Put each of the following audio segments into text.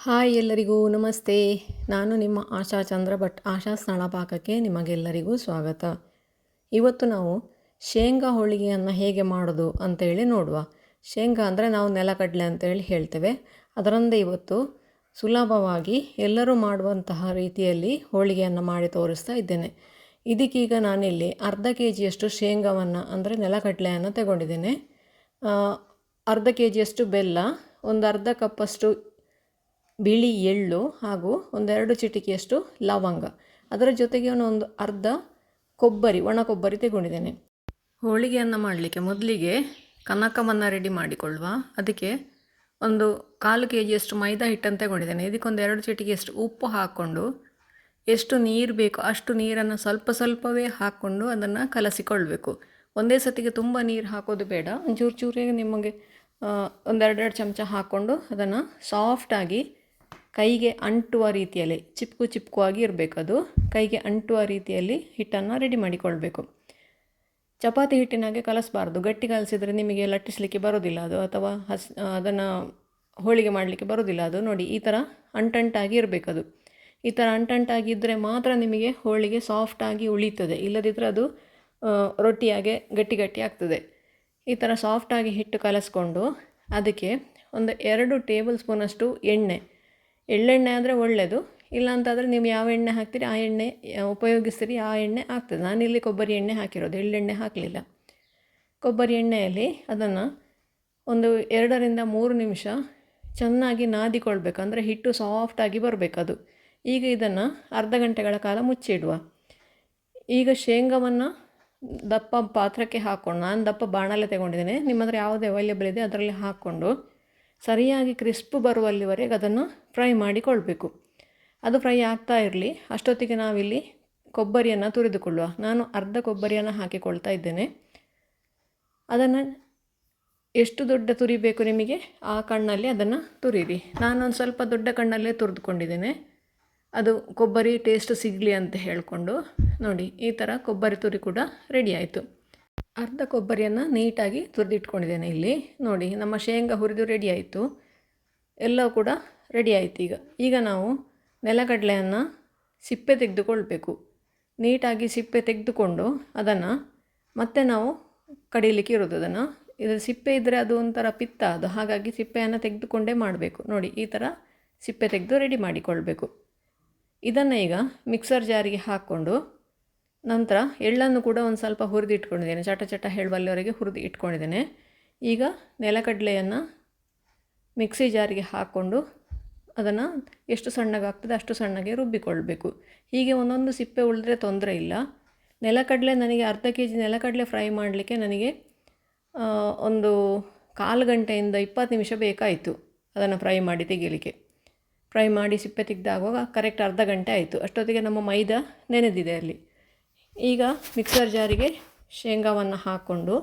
Hi ಎಲ್ಲರಿಗೂ ನಮಸ್ತೆ. ನಾನು ನಿಮ್ಮ ಆಶಾ ಚಂದ್ರ ಭಟ್, ಆಶಾ ಸ್ನಳಪಾಕಕ್ಕೆ ನಿಮಗೆಲ್ಲರಿಗೂ ಸ್ವಾಗತ. ಇವತ್ತು ನಾವು ಶೇಂಗಾ ಹೋಳಿಗೆಯನ್ನು ಹೇಗೆ ಮಾಡೋದು ಅಂತೇಳಿ ನೋಡುವ. ಶೇಂಗಾ ಅಂದರೆ ನಾವು ನೆಲಕಡಲೆ ಅಂತೇಳಿ ಹೇಳ್ತೇವೆ. ಅದರಂದೆ ಇವತ್ತು ಸುಲಭವಾಗಿ ಎಲ್ಲರೂ ಮಾಡುವಂತಹ ರೀತಿಯಲ್ಲಿ ಹೋಳಿಗೆಯನ್ನು ಮಾಡಿ ತೋರಿಸ್ತಾ ಇದ್ದೇನೆ. ಇದಕ್ಕೀಗ ನಾನಿಲ್ಲಿ ಅರ್ಧ ಕೆ ಜಿಯಷ್ಟು ಶೇಂಗಾವನ್ನು ಅಂದರೆ ನೆಲಕಡಲೆಯನ್ನು ತಗೊಂಡಿದ್ದೇನೆ. ಅರ್ಧ ಕೆ ಜಿಯಷ್ಟು ಬೆಲ್ಲ ಒಂದು ಅರ್ಧ ಕಪ್ಪಷ್ಟು ಬಿಳಿ ಎಳ್ಳು ಹಾಗೂ ಒಂದೆರಡು ಚಿಟಿಕೆಯಷ್ಟು ಲವಂಗ. ಅದರ ಜೊತೆಗೆ ಒಂದು ಅರ್ಧ ಕೊಬ್ಬರಿ, ಒಣ ಕೊಬ್ಬರಿ ತಗೊಂಡಿದ್ದೇನೆ. ಹೋಳಿಗೆಯನ್ನು ಮಾಡಲಿಕ್ಕೆ ಮೊದಲಿಗೆ ಕನಕವನ್ನು ರೆಡಿ ಮಾಡಿಕೊಳ್ಳುವ. ಅದಕ್ಕೆ ಒಂದು ಕಾಲು ಕೆ ಜಿಯಷ್ಟು ಮೈದಾ ಹಿಟ್ಟನ್ನು ತಗೊಂಡಿದ್ದೇನೆ. ಇದಕ್ಕೊಂದು ಎರಡು ಚಿಟಿಕೆಯಷ್ಟು ಉಪ್ಪು ಹಾಕ್ಕೊಂಡು ಎಷ್ಟು ನೀರು ಬೇಕೋ ಅಷ್ಟು ನೀರನ್ನು ಸ್ವಲ್ಪ ಸ್ವಲ್ಪವೇ ಹಾಕ್ಕೊಂಡು ಅದನ್ನು ಕಲಸಿಕೊಳ್ಬೇಕು ಒಂದೇ ಸತಿಗೆ ತುಂಬ ನೀರು ಹಾಕೋದು ಬೇಡ. ಒಂಚೂರು ಚೂರಿಗೆ ನಿಮಗೆ ಒಂದೆರಡೆರಡು ಚಮಚ ಹಾಕ್ಕೊಂಡು ಅದನ್ನು ಸಾಫ್ಟಾಗಿ ಕೈಗೆ ಅಂಟುವ ರೀತಿಯಲ್ಲಿ, ಚಿಪ್ಕು ಆಗಿ ಇರಬೇಕದು. ಕೈಗೆ ಅಂಟುವ ರೀತಿಯಲ್ಲಿ ಹಿಟ್ಟನ್ನು ರೆಡಿ ಮಾಡಿಕೊಳ್ಬೇಕು. ಚಪಾತಿ ಹಿಟ್ಟಿನಾಗೆ ಕಲಸಬಾರ್ದು. ಗಟ್ಟಿ ಕಲಸಿದರೆ ನಿಮಗೆ ಲಟ್ಟಿಸಲಿಕ್ಕೆ ಬರೋದಿಲ್ಲ ಅದು, ಅಥವಾ ಹಸ್, ಅದನ್ನು ಹೋಳಿಗೆ ಮಾಡಲಿಕ್ಕೆ ಬರೋದಿಲ್ಲ ಅದು. ನೋಡಿ, ಈ ಥರ ಅಂಟಂಟಾಗಿ ಇರಬೇಕದು. ಈ ಥರ ಅಂಟಂಟಾಗಿದ್ದರೆ ಮಾತ್ರ ನಿಮಗೆ ಹೋಳಿಗೆ ಸಾಫ್ಟಾಗಿ ಉಳಿತದೆ ಇಲ್ಲದಿದ್ದರೆ ಅದು ರೊಟ್ಟಿಯಾಗೆ ಗಟ್ಟಿ ಗಟ್ಟಿ ಆಗ್ತದೆ. ಈ ಥರ ಸಾಫ್ಟಾಗಿ ಹಿಟ್ಟು ಕಲಸ್ಕೊಂಡು, ಅದಕ್ಕೆ ಒಂದು ಎರಡು ಟೇಬಲ್ ಸ್ಪೂನಷ್ಟು ಎಣ್ಣೆ ಎಳ್ಳೆಣ್ಣೆ ಆದರೆ ಒಳ್ಳೆಯದು ಇಲ್ಲ ಅಂತಾದರೆ ನೀವು ಯಾವ ಎಣ್ಣೆ ಹಾಕ್ತೀರಿ, ಆ ಎಣ್ಣೆ ಉಪಯೋಗಿಸ್ತೀರಿ, ಆ ಎಣ್ಣೆ ಆಗ್ತದೆ. ನಾನಿಲ್ಲಿ ಕೊಬ್ಬರಿ ಎಣ್ಣೆ ಹಾಕಿರೋದು. ಎಳ್ಳೆಣ್ಣೆ ಹಾಕಲಿಲ್ಲ. ಕೊಬ್ಬರಿ ಎಣ್ಣೆಯಲ್ಲಿ ಅದನ್ನು ಒಂದು ಎರಡರಿಂದ ಮೂರು ನಿಮಿಷ ಚೆನ್ನಾಗಿ ನಾದಿಕೊಳ್ಬೇಕು. ಅಂದರೆ ಹಿಟ್ಟು ಸಾಫ್ಟಾಗಿ ಬರಬೇಕದು. ಈಗ ಇದನ್ನು ಅರ್ಧ ಗಂಟೆಗಳ ಕಾಲ ಮುಚ್ಚಿಡುವ. ಈಗ ಶೇಂಗವನ್ನು ದಪ್ಪ ಪಾತ್ರಕ್ಕೆ ಹಾಕ್ಕೊಂಡು ನಾನು ದಪ್ಪ ಬಾಣಲೆ ತಗೊಂಡಿದ್ದೇನೆ. ನಿಮ್ಮ ಹತ್ರ ಯಾವುದು ಅವೈಲೇಬಲ್ ಇದೆ ಅದರಲ್ಲಿ ಹಾಕ್ಕೊಂಡು ಸರಿಯಾಗಿ ಕ್ರಿಸ್ಪ್ ಬರುವಲ್ಲಿವರೆಗೆ ಅದನ್ನು ಫ್ರೈ ಮಾಡಿಕೊಳ್ಬೇಕು. ಅದು ಫ್ರೈ ಆಗ್ತಾ ಇರಲಿ. ಅಷ್ಟೊತ್ತಿಗೆ ನಾವಿಲ್ಲಿ ಕೊಬ್ಬರಿಯನ್ನು ತುರಿದುಕೊಳ್ಳುವ. ನಾನು ಅರ್ಧ ಕೊಬ್ಬರಿಯನ್ನು ಹಾಕಿಕೊಳ್ತಾ ಇದ್ದೇನೆ. ಅದನ್ನು ಎಷ್ಟು ದೊಡ್ಡ ತುರಿಬೇಕು ನಿಮಗೆ? ಆ ಕಣ್ಣಲ್ಲಿ ಅದನ್ನು ತುರಿರಿ. ನಾನೊಂದು ಸ್ವಲ್ಪ ದೊಡ್ಡ ಕಣ್ಣಲ್ಲೇ ತುರಿದುಕೊಂಡಿದ್ದೇನೆ. ಅದು ಕೊಬ್ಬರಿ ಟೇಸ್ಟ್ ಸಿಗಲಿ ಅಂತ ಹೇಳಿಕೊಂಡು ನೋಡಿ, ಈ ಥರ ಕೊಬ್ಬರಿ ತುರಿ ಕೂಡ ರೆಡಿ ಆಯಿತು. ಅರ್ಧ ಕೊಬ್ಬರಿಯನ್ನು ನೀಟಾಗಿ ತುರಿದಿಟ್ಕೊಂಡಿದ್ದೇನೆ ಇಲ್ಲಿ. ನೋಡಿ, ನಮ್ಮ ಶೇಂಗಾ ಹುರಿದು ರೆಡಿ ಆಯಿತು. ಎಲ್ಲವೂ ಕೂಡ ರೆಡಿ ಆಯಿತು ಈಗ. ಈಗ ನಾವು ನೆಲಗಡಲೆಯನ್ನು ಸಿಪ್ಪೆ ತೆಗೆದುಕೊಳ್ಬೇಕು. ನೀಟಾಗಿ ಸಿಪ್ಪೆ ತೆಗೆದುಕೊಂಡು ಅದನ್ನು ಮತ್ತೆ ನಾವು ಕಡಿಲಿಕ್ಕೆ ಇರೋದು ಅದನ್ನು ಇದು ಸಿಪ್ಪೆ ಇದ್ದರೆ ಅದು ಒಂಥರ ಪಿತ್ತ ಅದು. ಹಾಗಾಗಿ ಸಿಪ್ಪೆಯನ್ನು ತೆಗೆದುಕೊಂಡೇ ಮಾಡಬೇಕು. ನೋಡಿ, ಈ ಥರ ಸಿಪ್ಪೆ ತೆಗೆದು ರೆಡಿ ಮಾಡಿಕೊಳ್ಬೇಕು. ಇದನ್ನು ಈಗ ಮಿಕ್ಸರ್ ಜಾರಿಗೆ ಹಾಕ್ಕೊಂಡು ನಂತರ ಎಳ್ಳನ್ನು ಕೂಡ ಒಂದು ಸ್ವಲ್ಪ ಹುರಿದು ಇಟ್ಕೊಂಡಿದ್ದೇನೆ. ಚಟ ಚಟ ಹೇಳುವಲ್ಲಿವರೆಗೆ ಹುರಿದು ಇಟ್ಕೊಂಡಿದ್ದೇನೆ. ಈಗ ನೆಲಕಡಲೆಯನ್ನು ಮಿಕ್ಸಿ ಜಾರಿಗೆ ಹಾಕ್ಕೊಂಡು ಅದನ್ನು ಎಷ್ಟು ಸಣ್ಣಗಾಗ್ತದೆ ಅಷ್ಟು ಸಣ್ಣಗೆ ರುಬ್ಬಿಕೊಳ್ಬೇಕು. ಹೀಗೆ ಒಂದೊಂದು ಸಿಪ್ಪೆ ಉಳಿದ್ರೆ ತೊಂದರೆ ಇಲ್ಲ. ನೆಲಕಡಲೆ ನನಗೆ ಅರ್ಧ ಕೆ ಜಿ ನೆಲಕಡಲೆ ಫ್ರೈ ಮಾಡಲಿಕ್ಕೆ ನನಗೆ ಒಂದು ಕಾಲು ಗಂಟೆಯಿಂದ ಇಪ್ಪತ್ತು ನಿಮಿಷ ಬೇಕಾಯಿತು ಅದನ್ನು ಫ್ರೈ ಮಾಡಿ ತೆಗೀಲಿಕ್ಕೆ. ಫ್ರೈ ಮಾಡಿ ಸಿಪ್ಪೆ ತೆಗೆದಾಗುವಾಗ ಕರೆಕ್ಟ್ ಅರ್ಧ ಗಂಟೆ ಆಯಿತು. ಅಷ್ಟೊತ್ತಿಗೆ ನಮ್ಮ ಮೈದಾ ನೆನೆದಿದೆ ಅಲ್ಲಿ. ಈಗ ಮಿಕ್ಸರ್ ಜಾರಿಗೆ ಶೇಂಗಾವನ್ನು ಹಾಕ್ಕೊಂಡು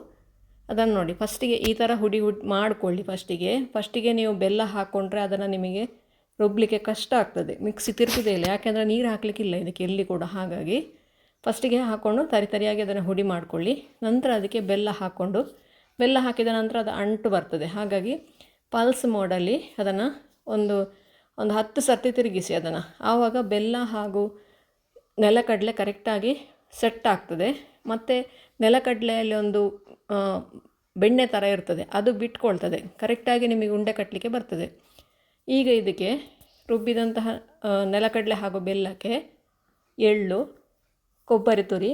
ಅದನ್ನು ನೋಡಿ. ಫಸ್ಟಿಗೆ ಈ ಥರ ಹುಡಿ ಹುಡಿ ಮಾಡಿಕೊಳ್ಳಿ ಫಸ್ಟಿಗೆ ಫಸ್ಟಿಗೆ ನೀವು ಬೆಲ್ಲ ಹಾಕ್ಕೊಂಡ್ರೆ ಅದನ್ನು ನಿಮಗೆ ರುಬ್ಬಲಿಕ್ಕೆ ಕಷ್ಟ ಆಗ್ತದೆ. ಮಿಕ್ಸಿ ತಿರುಗಿದೆ ಇಲ್ಲ. ಯಾಕೆಂದರೆ ನೀರು ಹಾಕಲಿಕ್ಕಿಲ್ಲ ಇದಕ್ಕೆ, ಎಲ್ಲಿ ಕೂಡ ಹಾಗಾಗಿ. ಫಸ್ಟಿಗೆ ಹಾಕ್ಕೊಂಡು ತರಿ ತರಿಯಾಗಿ ಅದನ್ನು ಹುಡಿ ಮಾಡಿಕೊಳ್ಳಿ. ನಂತರ ಅದಕ್ಕೆ ಬೆಲ್ಲ ಹಾಕ್ಕೊಂಡು ಬೆಲ್ಲ ಹಾಕಿದ ನಂತರ ಅದು ಅಂಟು ಬರ್ತದೆ. ಹಾಗಾಗಿ ಪಲ್ಸ್ ಮೋಡಲ್ಲಿ ಅದನ್ನು ಒಂದು ಒಂದು ಹತ್ತು ಸರ್ತಿ ತಿರುಗಿಸಿ ಅದನ್ನು. ಆವಾಗ ಬೆಲ್ಲ ಹಾಗೂ ನೆಲಕಡಲೆ ಕರೆಕ್ಟಾಗಿ ಸೆಟ್ ಆಗ್ತದೆ. ಮತ್ತು ನೆಲಕಡಲೆಯಲ್ಲಿ ಒಂದು ಬೆಣ್ಣೆ ಥರ ಇರ್ತದೆ. ಅದು ಬಿಟ್ಕೊಳ್ತದೆ. ಕರೆಕ್ಟಾಗಿ ನಿಮಗೆ ಉಂಡೆ ಕಟ್ಟಲಿಕ್ಕೆ ಬರ್ತದೆ. ಈಗ ಇದಕ್ಕೆ ರುಬ್ಬಿದಂತಹ ನೆಲಕಡಲೆ ಹಾಗೂ ಬೆಲ್ಲಕ್ಕೆ ಎಳ್ಳು, ಕೊಬ್ಬರಿ ತುರಿ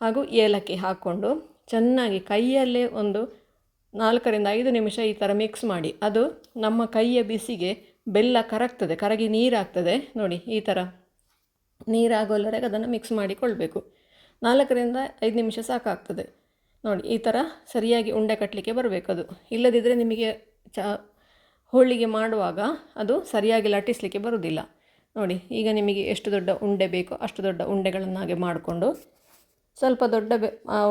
ಹಾಗೂ ಏಲಕ್ಕಿ ಹಾಕ್ಕೊಂಡು ಚೆನ್ನಾಗಿ ಕೈಯಲ್ಲೇ ಒಂದು ನಾಲ್ಕರಿಂದ ಐದು ನಿಮಿಷ ಈ ಥರ ಮಿಕ್ಸ್ ಮಾಡಿ. ಅದು ನಮ್ಮ ಕೈಯ ಬಿಸಿಗೆ ಬೆಲ್ಲ ಕರಗ್ತದೆ. ಕರಗಿ ನೀರಾಗ್ತದೆ. ನೋಡಿ, ಈ ಥರ ನೀರಾಗೋಲ್ಲವರೆಗೆ ಅದನ್ನು ಮಿಕ್ಸ್ ಮಾಡಿಕೊಳ್ಬೇಕು. ನಾಲ್ಕರಿಂದ ಐದು ನಿಮಿಷ ಸಾಕಾಗ್ತದೆ. ನೋಡಿ, ಈ ಥರ ಸರಿಯಾಗಿ ಉಂಡೆ ಕಟ್ಟಲಿಕ್ಕೆ ಬರಬೇಕು ಅದು ಇಲ್ಲದಿದ್ದರೆ ನಿಮಗೆ ಚ, ಹೋಳಿಗೆ ಮಾಡುವಾಗ ಅದು ಸರಿಯಾಗಿ ಲಟ್ಟಿಸಲಿಕ್ಕೆ ಬರುವುದಿಲ್ಲ ನೋಡಿ, ಈಗ ನಿಮಗೆ ಎಷ್ಟು ದೊಡ್ಡ ಉಂಡೆ ಬೇಕೋ ಅಷ್ಟು ದೊಡ್ಡ ಉಂಡೆಗಳನ್ನಾಗೆ ಮಾಡಿಕೊಂಡು ಸ್ವಲ್ಪ ದೊಡ್ಡ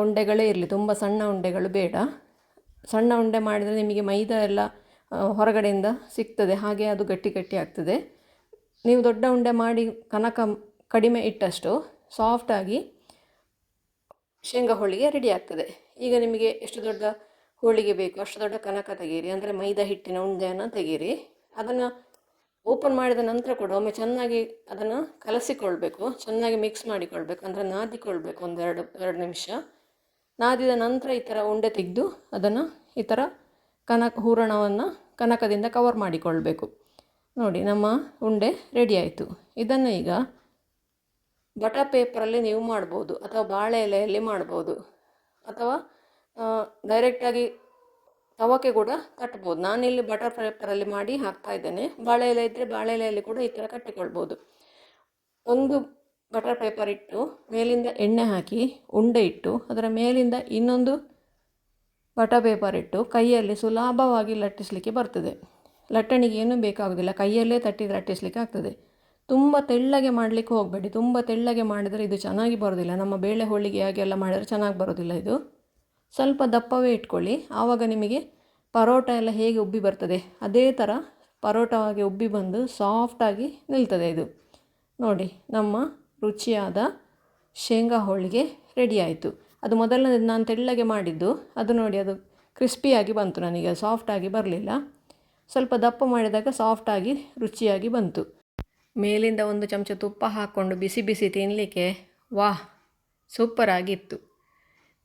ಉಂಡೆಗಳೇ ಇರಲಿ. ತುಂಬ ಸಣ್ಣ ಉಂಡೆಗಳು ಬೇಡ. ಸಣ್ಣ ಉಂಡೆ ಮಾಡಿದರೆ ನಿಮಗೆ ಮೈದಾ ಎಲ್ಲ ಹೊರಗಡೆಯಿಂದ ಸಿಗ್ತದೆ. ಹಾಗೆ ಅದು ಗಟ್ಟಿ ಗಟ್ಟಿ ಆಗ್ತದೆ. ನೀವು ದೊಡ್ಡ ಉಂಡೆ ಮಾಡಿ ಕನಕ ಕಡಿಮೆ ಇಟ್ಟಷ್ಟು ಸಾಫ್ಟಾಗಿ ಶೇಂಗಾ ಹೋಳಿಗೆ ರೆಡಿ ಆಗ್ತದೆ. ಈಗ ನಿಮಗೆ ಎಷ್ಟು ದೊಡ್ಡ ಹೋಳಿಗೆ ಬೇಕು, ಅಷ್ಟು ದೊಡ್ಡ ಕನಕ ತೆಗೀರಿ ಅಂದರೆ ಮೈದಾ ಹಿಟ್ಟಿನ ಉಂಡೆಯನ್ನು ತೆಗೀರಿ ಅದನ್ನು ಓಪನ್ ಮಾಡಿದ ನಂತರ ಕೂಡ ಒಮ್ಮೆ ಚೆನ್ನಾಗಿ ಅದನ್ನು ಕಲಸಿಕೊಳ್ಬೇಕು, ಚೆನ್ನಾಗಿ ಮಿಕ್ಸ್ ಮಾಡಿಕೊಳ್ಬೇಕು, ಅಂದರೆ ನಾದಿಕೊಳ್ಬೇಕು ಒಂದೆರಡು ಎರಡು ನಿಮಿಷ. ನಾದಿದ ನಂತರ ಈ ಥರ ಉಂಡೆ ತೆಗೆದು ಅದನ್ನು ಈ ಥರ ಕನಕ, ಹೂರಣವನ್ನು ಕನಕದಿಂದ ಕವರ್ ಮಾಡಿಕೊಳ್ಬೇಕು. ನೋಡಿ, ನಮ್ಮ ಉಂಡೆ ರೆಡಿ ಆಯಿತು. ಇದನ್ನು ಈಗ ಬಟರ್ ಪೇಪರಲ್ಲಿ ನೀವು ಮಾಡ್ಬೋದು ಅಥವಾ ಬಾಳೆ ಎಲೆಯಲ್ಲಿ ಮಾಡ್ಬೋದು ಅಥವಾ ಡೈರೆಕ್ಟಾಗಿ ತವಕ್ಕೆ ಕೂಡ ಕಟ್ಬೋದು. ನಾನಿಲ್ಲಿ ಬಟರ್ ಪೇಪರಲ್ಲಿ ಮಾಡಿ ಹಾಕ್ತಾ ಇದ್ದೇನೆ. ಬಾಳೆ ಎಲೆ ಇದ್ದರೆ ಬಾಳೆ ಎಲೆಯಲ್ಲಿ ಕೂಡ ಈ ಥರ ಕಟ್ಟಿಕೊಳ್ಬೋದು. ಒಂದು ಬಟರ್ ಪೇಪರ್ ಇಟ್ಟು ಮೇಲಿಂದ ಎಣ್ಣೆ ಹಾಕಿ, ಉಂಡೆ ಇಟ್ಟು, ಅದರ ಮೇಲಿಂದ ಇನ್ನೊಂದು ಬಟರ್ ಪೇಪರ್ ಇಟ್ಟು ಕೈಯಲ್ಲಿ ಸುಲಭವಾಗಿ ಲಟ್ಟಿಸಲಿಕ್ಕೆ ಬರ್ತದೆ. ಲಟ್ಟಣಿಗೆ ಏನೂ ಬೇಕಾಗೋದಿಲ್ಲ. ಕೈಯಲ್ಲೇ ತಟ್ಟಿ ಲಟ್ಟಿಸಲಿಕ್ಕೆ ಆಗ್ತದೆ. ತುಂಬ ತೆಳ್ಳಗೆ ಮಾಡಲಿಕ್ಕೆ ಹೋಗಬೇಡಿ. ತುಂಬ ತೆಳ್ಳಗೆ ಮಾಡಿದರೆ ಇದು ಚೆನ್ನಾಗಿ ಬರೋದಿಲ್ಲ. ನಮ್ಮ ಬೇಳೆ ಹೋಳಿಗೆ ಹಾಗೆಲ್ಲ ಮಾಡಿದರೆ ಚೆನ್ನಾಗಿ ಬರೋದಿಲ್ಲ ಇದು. ಸ್ವಲ್ಪ ದಪ್ಪವೇ ಇಟ್ಕೊಳ್ಳಿ. ಆವಾಗ ನಿಮಗೆ ಪರೋಟ ಎಲ್ಲ ಹೇಗೆ ಉಬ್ಬಿ ಬರ್ತದೆ, ಅದೇ ಥರ ಪರೋಟವಾಗಿ ಉಬ್ಬಿ ಬಂದು ಸಾಫ್ಟಾಗಿ ನಿಲ್ತದೆ ಇದು. ನೋಡಿ, ನಮ್ಮ ರುಚಿಯಾದ ಶೇಂಗಾ ಹೋಳಿಗೆ ರೆಡಿ ಆಯಿತು. ಅದು ಮೊದಲನೇದು ನಾನು ತೆಳ್ಳಗೆ ಮಾಡಿದ್ದು, ಅದು ನೋಡಿ ಅದು ಕ್ರಿಸ್ಪಿಯಾಗಿ ಬಂತು ನನಗೆ ಸಾಫ್ಟಾಗಿ ಬರಲಿಲ್ಲ. ಸ್ವಲ್ಪ ದಪ್ಪ ಮಾಡಿದಾಗ ಸಾಫ್ಟಾಗಿ ರುಚಿಯಾಗಿ ಬಂತು. ಮೇಲಿಂದ ಒಂದು ಚಮಚ ತುಪ್ಪ ಹಾಕ್ಕೊಂಡು ಬಿಸಿ ಬಿಸಿ ತಿನ್ನಲಿಕ್ಕೆ ವಾಹ್, ಸೂಪರಾಗಿತ್ತು.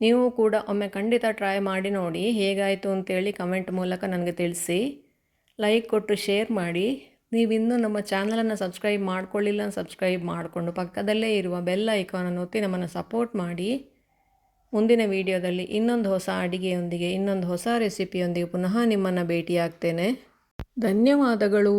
ನೀವು ಕೂಡ ಒಮ್ಮೆ ಖಂಡಿತ ಟ್ರೈ ಮಾಡಿ ನೋಡಿ ಹೇಗಾಯಿತು ಅಂತೇಳಿ ಕಮೆಂಟ್ ಮೂಲಕ ನನಗೆ ತಿಳಿಸಿ. ಲೈಕ್ ಕೊಟ್ಟು ಶೇರ್ ಮಾಡಿ. ನೀವಿನ್ನೂ ನಮ್ಮ ಚಾನಲನ್ನು ಸಬ್ಸ್ಕ್ರೈಬ್ ಮಾಡ್ಕೊಳ್ಳಿಲ್ಲ ಸಬ್ಸ್ಕ್ರೈಬ್ ಮಾಡಿಕೊಂಡು ಪಕ್ಕದಲ್ಲೇ ಇರುವ ಬೆಲ್ ಐಕಾನನ್ನು ಒತ್ತಿ ನಮ್ಮನ್ನು ಸಪೋರ್ಟ್ ಮಾಡಿ. ಮುಂದಿನ ವಿಡಿಯೋದಲ್ಲಿ ಇನ್ನೊಂದು ಹೊಸ ಅಡಿಗೆಯೊಂದಿಗೆ ಇನ್ನೊಂದು ಹೊಸ ರೆಸಿಪಿಯೊಂದಿಗೆ ಪುನಃ ನಿಮ್ಮನ್ನು ಭೇಟಿಯಾಗ್ತೇನೆ. ಧನ್ಯವಾದಗಳು.